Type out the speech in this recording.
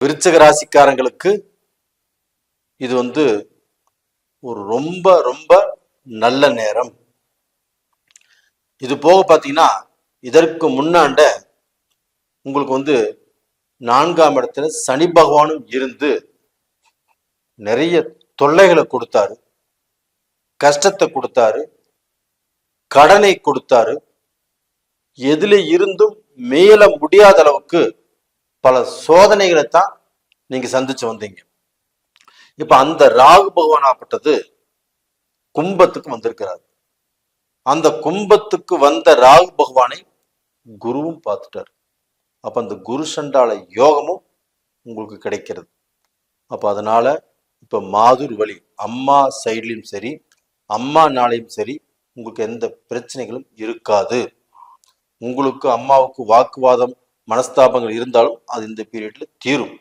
விருச்சக ராசிக்காரங்களுக்கு இது வந்து ஒரு ரொம்ப ரொம்ப நல்ல நேரம். இது போக பார்த்தீங்கன்னா இதற்கு முன்னாண்ட உங்களுக்கு வந்து நான்காம் இடத்துல சனி பகவானும் இருந்து நிறைய தொல்லைகளை கொடுத்தாரு. கஷ்டத்தை கொடுத்தாரு. கடனை கொடுத்தாரு. எதில இருந்தும் மேல முடியாத அளவுக்கு பல சோதனைகளை தான் நீங்க சந்திச்சு வந்தீங்க. இப்ப அந்த ராகு பகவானாப்பட்டது கும்பத்துக்கு வந்திருக்கிறார். அந்த கும்பத்துக்கு வந்த ராகு பகவானை குருவும் பார்த்துட்டார். அப்ப அந்த குரு சண்டால யோகமும் உங்களுக்கு கிடைக்கிறது. அப்ப அதனால இப்ப மாதுர் வழி அம்மா சைட்லயும் சரி அம்மா நாளையும் சரி உங்களுக்கு எந்த பிரச்சனைகளும் இருக்காது. உங்களுக்கு அம்மாவுக்கு வாக்குவாதம் மனஸ்தாபங்கள் இருந்தாலும் அது இந்த பீரியட்ல தீரும்.